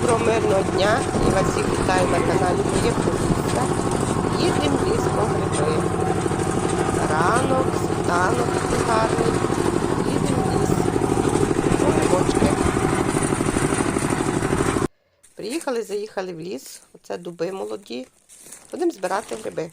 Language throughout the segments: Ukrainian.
Доброго мирного дня і вас всіх вітаю на каналі Моє Полісся. Їдемо в ліс гриби. Ранок, світанок гарний. Їдемо в ліс. Грибочки. Приїхали, заїхали в ліс. Оце дуби молоді. Будемо збирати гриби.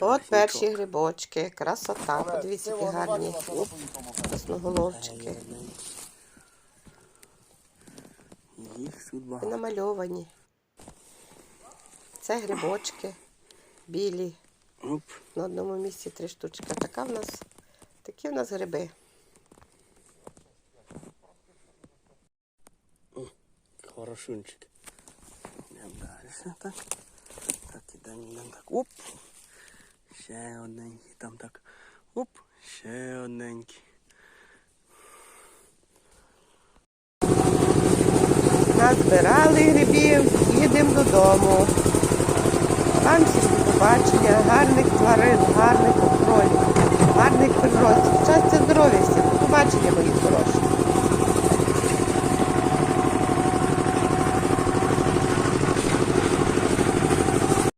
От перші грибочки. Красота. Подивіться, які гарні. Красноголовчики. І намальовані. Це грибочки білі. На одному місці три штучки. Така в нас, такі в нас гриби. Хорошунчик. Йдемо далі. Так. Так, ідемо, ідемо так. Оп. Ще одненький. Там так. Оп. Ще одненький. Назбирали грибів, їдемо додому. Там всі побачення, гарних тварин, гарних кролів,